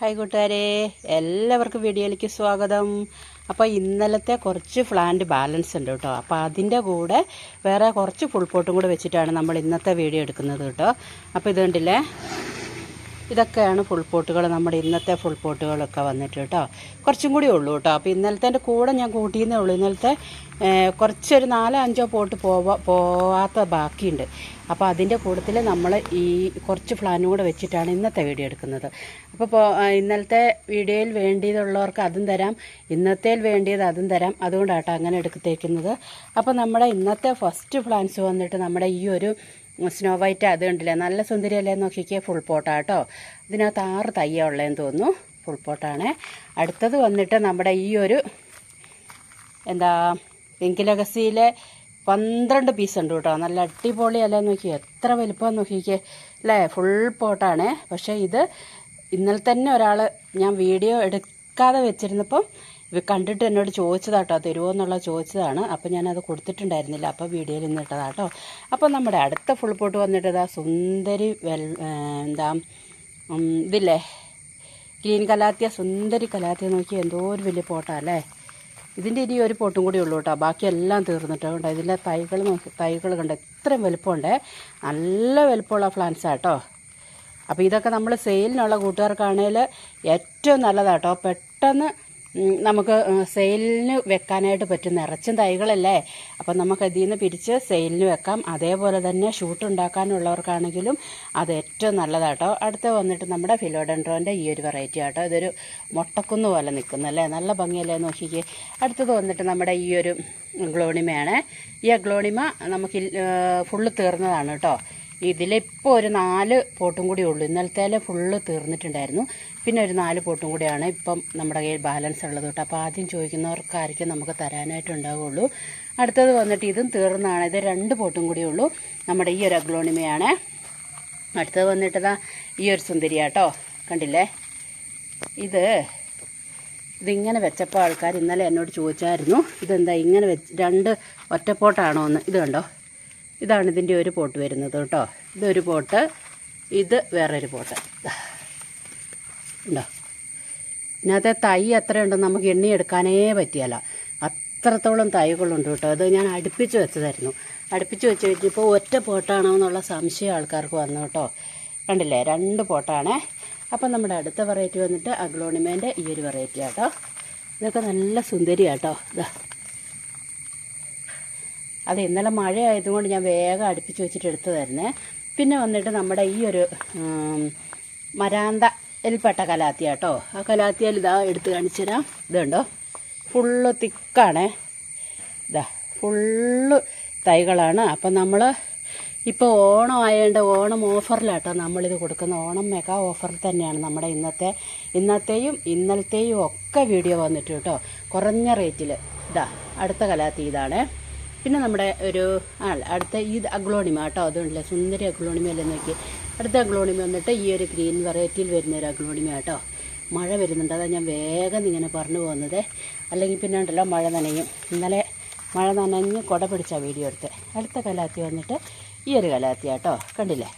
Hi കൂട്ടുകാരെ എല്ലാവർക്കും വീഡിയോയിലേക്ക് സ്വാഗതം. അപ്പോൾ ഇന്നലത്തെ കുറച്ച് പ്ലാന്റ് ബാലൻസ് ഉണ്ട് കേട്ടോ. അപ്പോൾ അതിന്റെ കൂടെ വേറെ കുറച്ച് ഫുൾ പോട്ടും കൂടെ വെച്ചിട്ടാണ് നമ്മൾ ഇന്നത്തെ വീഡിയോ എടുക്കുന്നത് കേട്ടോ. അപ്പോൾ ഇത് കണ്ടില്ലേ? ഇതൊക്കെയാണ് ഫുൾ പോട്ടുകൾ നമ്മുടെ ഇന്നത്തെ ഫുൾ പോട്ടുകളൊക്കെ വന്നിട്ട് കേട്ടോ. കുറച്ചും കൂടി ഉള്ളൂ കേട്ടോ. അപ്പോൾ ഇന്നലത്തെ കൂടെ ഞാൻ കൂട്ടിയെന്നേ ഉള്ളൂ. ഇന്നലത്തെ കുറച്ചൊരു നാലോ അഞ്ചോ പോട്ട് പോവാ പോവാത്ത ബാക്കിയുണ്ട്. അപ്പോൾ അതിന്റെ കൂട്ടത്തിൽ നമ്മൾ ഈ കുറച്ച് പ്ലാനും കൂടെ വെച്ചിട്ടാണ് ഇന്നത്തെ വീഡിയോ എടുക്കുന്നത്. അപ്പോൾ ഇന്നലത്തെ വീഡിയോയിൽ വേണ്ടിയതുള്ളവർക്ക് അതും തരാം. ഇന്നത്തേൽ വേണ്ടിയത് അതും തരാം. അതുകൊണ്ടാട്ടോ അങ്ങനെ എടുത്തേക്കുന്നത്. അപ്പോൾ നമ്മുടെ ഇന്നത്തെ ഫസ്റ്റ് പ്ലാൻസ് വന്നിട്ട് നമ്മുടെ ഈ ഒരു സ്നോ വൈറ്റ് അത് കണ്ടില്ലേ നല്ല സുന്ദരിയല്ലേ നോക്കിക്കേ ഫുൾ പോട്ടാട്ടോ ഇതിനകത്ത് ആറ് തയ്യ ഉള്ളതെന്ന് തോന്നുന്നു. ഫുൾ പോട്ടാണ് അടുത്തത് വന്നിട്ട് നമ്മുടെ ഈ ഒരു എന്താ പിങ്കിലഗസിയിലെ പന്ത്രണ്ട് പീസ് ഉണ്ട് കേട്ടോ നല്ല അടിപൊളിയല്ലേ നോക്കി എത്ര വലുപ്പം നോക്കിക്കേ. അല്ലേ? ഫുൾ പോട്ടാണ് പക്ഷേ ഇത് ഇന്നലെ തന്നെ ഒരാൾ ഞാൻ വീഡിയോ എടുക്കാതെ വെച്ചിരുന്നപ്പം ഇത് കണ്ടിട്ട് എന്നോട് ചോദിച്ചതാട്ടോ തരുമോ എന്നുള്ള ചോദിച്ചതാണ്. അപ്പോൾ ഞാനത് കൊടുത്തിട്ടുണ്ടായിരുന്നില്ല. അപ്പോൾ വീഡിയോയിൽ നിന്നിട്ടതാട്ടോ അപ്പോൾ നമ്മുടെ അടുത്ത ഫുൾ പോട്ട് വന്നിട്ട് ഇതാ സുന്ദരി വെൽ എന്താ ഇതില്ലേ? ഗ്രീൻ കലാത്തിയ സുന്ദരി കലാത്തിയ നോക്കി എന്തോ ഒരു വലിയ പോട്ടാ അല്ലേ? ഇതിന്റെ ഇനി ഒരു പോട്ടും കൂടി ഉള്ളൂ കേട്ടോ. ബാക്കിയെല്ലാം തീർന്നിട്ട്. കണ്ടോ ഇതിലെ തൈകൾ നോക്കി തൈകൾ കണ്ടോ ഇത്രയും വലുപ്പമുണ്ട്. നല്ല വലുപ്പമുള്ള പ്ലാന്റ്സാണ് കേട്ടോ. അപ്പോൾ ഇതൊക്കെ നമ്മൾ സെയിലിനുള്ള കൂട്ടുകാർക്കാണെങ്കിൽ ഏറ്റവും നല്ലതാട്ടോ പെട്ടെന്ന് നമുക്ക് സെയിലിന് വെക്കാനായിട്ട് പറ്റും നിറച്ചും തൈകളല്ലേ? അപ്പം നമുക്ക് ഇതിൽ നിന്ന് പിരിച്ച് സെയിലിന് വെക്കാം. അതേപോലെ തന്നെ ഷൂട്ട് ഉണ്ടാക്കാനുള്ളവർക്കാണെങ്കിലും അത് ഏറ്റവും നല്ലതാട്ടോ. അടുത്ത് വന്നിട്ട് നമ്മുടെ ഫിലോഡൻഡ്രോന്റെ ഈ ഒരു വെറൈറ്റി ആട്ടോ. ഇതൊരു മുട്ടക്കുന്ന് പോലെ നിൽക്കുന്നല്ലേ നല്ല ഭംഗിയല്ലേ നോക്കിക്കേ. അടുത്തത് വന്നിട്ട് നമ്മുടെ ഈ ഒരു ഗ്ലോണിമയാണ്. ഈ അഗ്ലോണിമ നമുക്ക് ഫുള്ള് തീർന്നതാണ് കേട്ടോ. ഇതിലിപ്പോൾ ഒരു നാല് പോട്ടും കൂടി ഉള്ളൂ. ഇന്നലത്തേലെ ഫുള്ള് തീർന്നിട്ടുണ്ടായിരുന്നു. പിന്നെ ഒരു നാല് പോട്ടും കൂടിയാണ് ഇപ്പം നമ്മുടെ കയ്യിൽ ബാലൻസ് ഉള്ളത് കേട്ടോ. അപ്പോൾ ആദ്യം ചോദിക്കുന്നവർക്കായിരിക്കും നമുക്ക് തരാനായിട്ട് തരാനായിട്ടുണ്ടാവുള്ളൂ അടുത്തത് വന്നിട്ട് ഇതും തീർന്നാണ്. ഇത് രണ്ട് പോട്ടും കൂടി ഉള്ളൂ. നമ്മുടെ ഈ ഒരു അഗ്ലോണിമയാണ്. അടുത്തത് വന്നിട്ടതാ ഈ ഒരു സുന്ദരിയാട്ടോ കണ്ടില്ലേ? ഇത് ഇതിങ്ങനെ വെച്ചപ്പോൾ ആൾക്കാർ ഇന്നലെ എന്നോട് ചോദിച്ചായിരുന്നു. ഇതെന്താ ഇങ്ങനെ വെച്ച് രണ്ട് ഒറ്റപ്പോട്ടാണോ എന്ന് ഇത് കണ്ടോ? ഇതാണ് ഇതിന്റെ ഒരു പോട്ട് വരുന്നത് കേട്ടോ. ഇതൊരു പോട്ട് ഇത് വേറൊരു പോട്ട്. ഉണ്ടോ? ഇതിനകത്തെ തൈ എത്രയുണ്ടെന്ന് നമുക്ക് എണ്ണിയെടുക്കാനേ പറ്റിയല്ല. അത്രത്തോളം തൈകളുണ്ട് കേട്ടോ. അത് ഞാൻ അടുപ്പിച്ച് വെച്ചതായിരുന്നു. അടുപ്പിച്ച് വെച്ച് കഴിഞ്ഞപ്പോൾ ഒറ്റ പോട്ടാണോ എന്നുള്ള സംശയം ആൾക്കാർക്ക് വന്നു കേട്ടോ. കണ്ടില്ലേ? രണ്ട് പോട്ടാണേ. അപ്പം നമ്മുടെ അടുത്ത വെറൈറ്റി വന്നിട്ട് അഗ്ലോണിമേന്റെ ഈ ഒരു വെറൈറ്റി ആട്ടോ ഇതൊക്കെ നല്ല സുന്ദരിയാട്ടോ ഇതാ അത് ഇന്നലെ മഴ ആയതുകൊണ്ട് ഞാൻ വേഗം അടുപ്പിച്ച് വെച്ചിട്ട് എടുത്തതായിരുന്നേ. പിന്നെ വന്നിട്ട് നമ്മുടെ ഈ ഒരു മരാന്ത എൽപ്പെട്ട കലാത്തിയ കേട്ടോ ആ കലാത്തിയാൽ ഇതാ എടുത്ത് കാണിച്ചു തരാം. ഇതുണ്ടോ? ഫുള്ള് തിക്കാണേ. ഇതാ ഫുള്ള് തൈകളാണ്. അപ്പം നമ്മൾ ഇപ്പോൾ ഓണം ആയതുകൊണ്ട് ഓണം ഓഫറിലാട്ടോ നമ്മളിത് കൊടുക്കുന്ന ഓണം മെഗാ ഓഫറിൽ തന്നെയാണ് നമ്മുടെ ഇന്നത്തെ ഇന്നത്തെയും ഇന്നലത്തെയും ഒക്കെ വീഡിയോ വന്നിട്ട് കേട്ടോ. കുറഞ്ഞ റേറ്റിൽ ഇതാ അടുത്ത കലാത്തി ഇതാണ്. പിന്നെ നമ്മുടെ ഒരു അടുത്ത ഈ അഗ്ലോണിമ കേട്ടോ അതുണ്ടല്ലേ സുന്ദരി അഗ്ലോണിമ അല്ലേ നോക്കി അടുത്ത അഗ്ലോണിമ വന്നിട്ട് ഈ ഒരു ഗ്രീൻ വെറൈറ്റിയിൽ വരുന്ന ഒരു അഗ്ലോണിമ കേട്ടോ. മഴ വരുന്നുണ്ട് അതാ ഞാൻ വേഗം ഇങ്ങനെ പറഞ്ഞു പോകുന്നത്. അല്ലെങ്കിൽ പിന്നെ ഉണ്ടല്ലോ മഴ നനയും. ഇന്നലെ മഴ നനഞ്ഞ് കുട പിടിച്ച വീഡിയോ എടുത്ത്. അടുത്ത കലാത്തി വന്നിട്ട് ഈ ഒരു കലാത്തി കേട്ടോ കണ്ടില്ലേ?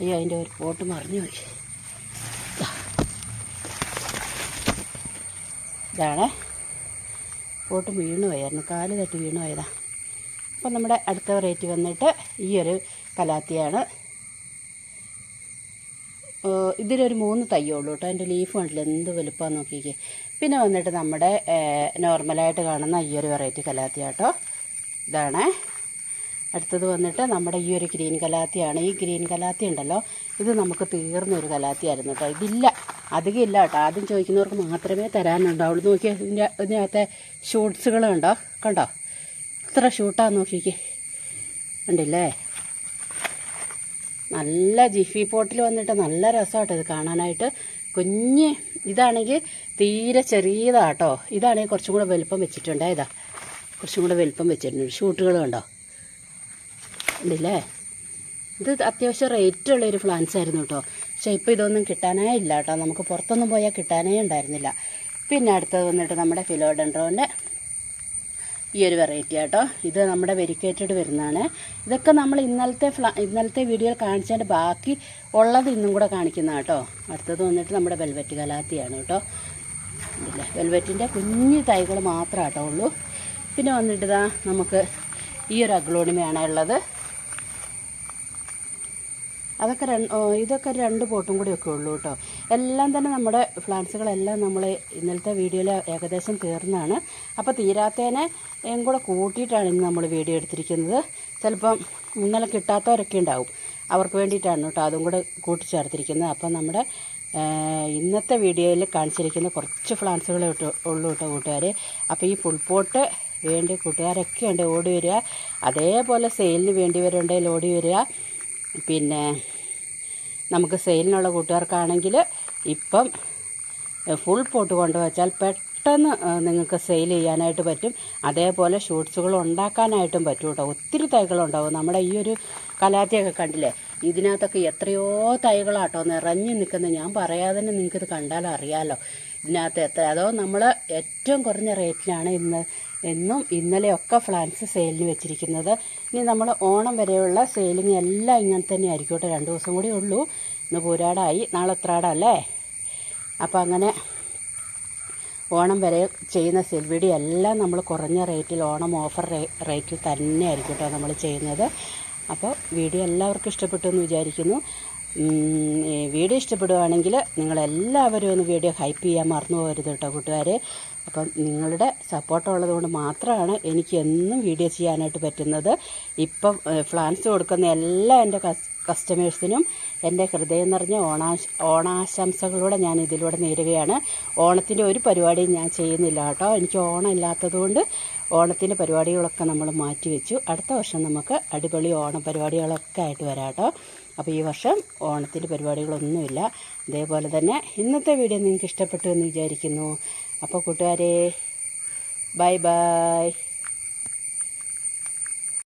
അയ്യോ അതിന്റെ ഒരു പോട്ട് മറിഞ്ഞു പോയി. ഇതാണേ. പോട്ട് വീണു പോയായിരുന്നു. കാൽ തട്ടി വീണു പോയതാ. അപ്പോൾ നമ്മുടെ അടുത്ത വെറൈറ്റി വന്നിട്ട് ഈ ഒരു കലാത്തിയാണ് ഇതിലൊരു മൂന്ന് തയ്യേ ഉള്ളൂ കേട്ടോ. അതിന്റെ ലീഫ് കണ്ടില്ല? എന്ത് വലുപ്പമാണ് നോക്കിക്കേ. പിന്നെ വന്നിട്ട് നമ്മുടെ നോർമലായിട്ട് കാണുന്ന ഈ ഒരു വെറൈറ്റി കലാത്തി കേട്ടോ. ഇതാണ്. അടുത്തത് വന്നിട്ട് നമ്മുടെ ഈ ഒരു ഗ്രീൻ കലാത്തിയാണ്. ഈ ഗ്രീൻ കലാത്തി ഉണ്ടല്ലോ ഇത് നമുക്ക് തീർന്നൊരു കലാത്തിയായിരുന്നു കേട്ടോ. ഇതില്ല. അധികം ഇല്ല കേട്ടോ ആദ്യം ചോദിക്കുന്നവർക്ക് മാത്രമേ തരാനുണ്ടാവുള്ളൂ നോക്കിയാൽ ഇതിന്റെ ഇതിനകത്തെ ഷൂട്ട്സുകൾ കണ്ടോ? കണ്ടോ? ഇത്ര ഷൂട്ടാ നോക്കിക്ക്. ഉണ്ടല്ലേ നല്ല ജിഫി പോട്ടിൽ വന്നിട്ട് നല്ല രസമാട്ടോ ഇത് കാണാനായിട്ട്. കുഞ്ഞ് ഇതാണെങ്കിൽ തീരെ ചെറിയതാട്ടോ. ഇതാണെങ്കിൽ കുറച്ചും കൂടെ വലുപ്പം വെച്ചിട്ടുണ്ട്. ഇതാ കുറച്ചും കൂടെ വലുപ്പം വെച്ചിട്ടുണ്ട്. ഷൂട്ടുകൾ കണ്ടോ? ഉണ്ടല്ലേ ഇത് അത്യാവശ്യം റേറ്റ് ഉള്ള ഒരു ആയിരുന്നു കേട്ടോ പക്ഷേ ഇപ്പോൾ ഇതൊന്നും കിട്ടാനേ ഇല്ല കേട്ടോ. നമുക്ക് പുറത്തൊന്നും പോയാൽ കിട്ടാനേ ഉണ്ടായിരുന്നില്ല. പിന്നെ അടുത്തത് വന്നിട്ട് നമ്മുടെ ഫിലോഡൻഡ്രോന്റെ ഈ ഒരു വെറൈറ്റി ആട്ടോ. ഇത് നമ്മുടെ വെരിക്കേറ്റഡ് വരുന്നതാണ്. ഇതൊക്കെ നമ്മൾ ഇന്നലത്തെ ഫ്ലാ ഇന്നലത്തെ വീഡിയോയിൽ കാണിച്ചതിന്റെ ബാക്കി ഉള്ളത് ഇന്നും കൂടെ കാണിക്കുന്ന കേട്ടോ അടുത്തത് വന്നിട്ട് നമ്മുടെ വെൽവെറ്റ് കലാത്തിയാണ് കേട്ടോ. ഇല്ലേ? വെൽവെറ്റിന്റെ കുഞ്ഞു തൈകൾ മാത്രമേ കേട്ടോ ഉള്ളൂ. പിന്നെ വന്നിട്ട് ഇതാ നമുക്ക് ഈ ഒരു അഗ്ലോണിമയാണ് ഉള്ളത്. അതൊക്കെ ഇതൊക്കെ രണ്ട് പോട്ടും കൂടി ഒക്കെ ഉള്ളൂ കേട്ടോ. എല്ലാം തന്നെ നമ്മുടെ പ്ലാന്റ്സുകളെല്ലാം നമ്മൾ ഇന്നലത്തെ വീഡിയോയിൽ ഏകദേശം തീർന്നാണ്. അപ്പോൾ തീരാത്തേനെ കൂടെ കൂട്ടിയിട്ടാണ് ഇന്ന് നമ്മൾ വീഡിയോ എടുത്തിരിക്കുന്നത്. ചിലപ്പം ഇന്നലെ കിട്ടാത്തവരൊക്കെ ഉണ്ടാവും. അവർക്ക് വേണ്ടിയിട്ടാണ് കേട്ടോ അതും കൂടെ കൂട്ടിച്ചേർത്തിരിക്കുന്നത് അപ്പം നമ്മുടെ ഇന്നത്തെ വീഡിയോയിൽ കാണിച്ചിരിക്കുന്ന കുറച്ച് പ്ലാന്റ്സുകളെ ഉള്ളൂ കേട്ടോ കൂട്ടുകാർ അപ്പോൾ ഈ പുൾപോട്ട് വേണ്ടി കൂട്ടുകാരൊക്കെ ഉണ്ട് ഓടി വരിക. അതേപോലെ സെയിലിന് വേണ്ടി വരുണ്ടെങ്കിൽ ഓടി വരിക. പിന്നെ നമുക്ക് സെയിലിനുള്ള കൂട്ടുകാർക്കാണെങ്കിൽ ഇപ്പം ഫുൾ പോട്ട് കൊണ്ടുവച്ചാൽ പെട്ടെന്ന് നിങ്ങൾക്ക് സെയിൽ ചെയ്യാനായിട്ട് പറ്റും. അതേപോലെ ഷൂട്ട്സുകൾ ഉണ്ടാക്കാനായിട്ടും പറ്റും കേട്ടോ ഒത്തിരി തൈകളുണ്ടാവും. നമ്മുടെ ഈ ഒരു കലാത്തിയൊക്കെ കണ്ടില്ലേ? ഇതിനകത്തൊക്കെ എത്രയോ തൈകളാട്ടോ നിറഞ്ഞു നിൽക്കുന്നത്. ഞാൻ പറയാതെ തന്നെ നിങ്ങൾക്കിത് കണ്ടാൽ അറിയാമല്ലോ ഇതിനകത്ത് എത്ര അതോ നമ്മൾ ഏറ്റവും കുറഞ്ഞ റേറ്റിലാണ് ഇന്ന് എന്നും ഇന്നലെയൊക്കെ ഫ്ലാൻസ് സെയിലിന് വെച്ചിരിക്കുന്നത്. ഇനി നമ്മൾ ഓണം വരെയുള്ള സെയിലിങ് എല്ലാം ഇങ്ങനെ തന്നെ ആയിരിക്കും രണ്ട് ദിവസം കൂടി ഉള്ളൂ. ഇന്ന് പൂരാടായി. നാളെ എത്രാടല്ലേ? അപ്പോൾ അങ്ങനെ ഓണം വരെ ചെയ്യുന്ന സെൽ വീഡിയോ എല്ലാം നമ്മൾ കുറഞ്ഞ റേറ്റിൽ ഓണം ഓഫർ റേറ്റിൽ തന്നെ ആയിരിക്കും കേട്ടോ നമ്മൾ ചെയ്യുന്നത്. അപ്പോൾ വീഡിയോ എല്ലാവർക്കും ഇഷ്ടപ്പെട്ടു എന്ന് വിചാരിക്കുന്നു. വീഡിയോ ഇഷ്ടപ്പെടുകയാണെങ്കിൽ നിങ്ങളെല്ലാവരും ഒന്ന് വീഡിയോ ഹൈപ്പ് ചെയ്യാൻ മറന്നു പോകരുത് കേട്ടോ കൂട്ടുകാരെ. അപ്പം നിങ്ങളുടെ സപ്പോർട്ട് ഉള്ളതുകൊണ്ട് മാത്രമാണ് എനിക്ക് എന്നും വീഡിയോ ചെയ്യാനായിട്ട് പറ്റുന്നത്. ഇപ്പം ഫ്ലാൻസ് കൊടുക്കുന്ന എല്ലാ എന്റെ കസ്റ്റമേഴ്സിനും എന്റെ ഹൃദയം നിറഞ്ഞ ഓണാശ ഓണാശംസകളൂടെ ഞാൻ ഇതിലൂടെ നേരുകയാണ്. ഓണത്തിന്റെ ഒരു പരിപാടിയും ഞാൻ ചെയ്യുന്നില്ല കേട്ടോ. എനിക്ക് ഓണം ഇല്ലാത്തതുകൊണ്ട് ഓണത്തിന്റെ പരിപാടികളൊക്കെ നമ്മൾ മാറ്റി വെച്ചു. അടുത്ത വർഷം നമുക്ക് അടിപൊളി ഓണ പരിപാടികളൊക്കെ ആയിട്ട് വരാം കേട്ടോ അപ്പോൾ ഈ വർഷം ഓണത്തിന്റെ പരിപാടികളൊന്നുമില്ല. അതേപോലെ തന്നെ ഇന്നത്തെ വീഡിയോ നിങ്ങൾക്ക് ഇഷ്ടപ്പെട്ടു എന്ന് വിചാരിക്കുന്നു. അപ്പോൾ കൂട്ടുകാരെ ബൈ ബൈ.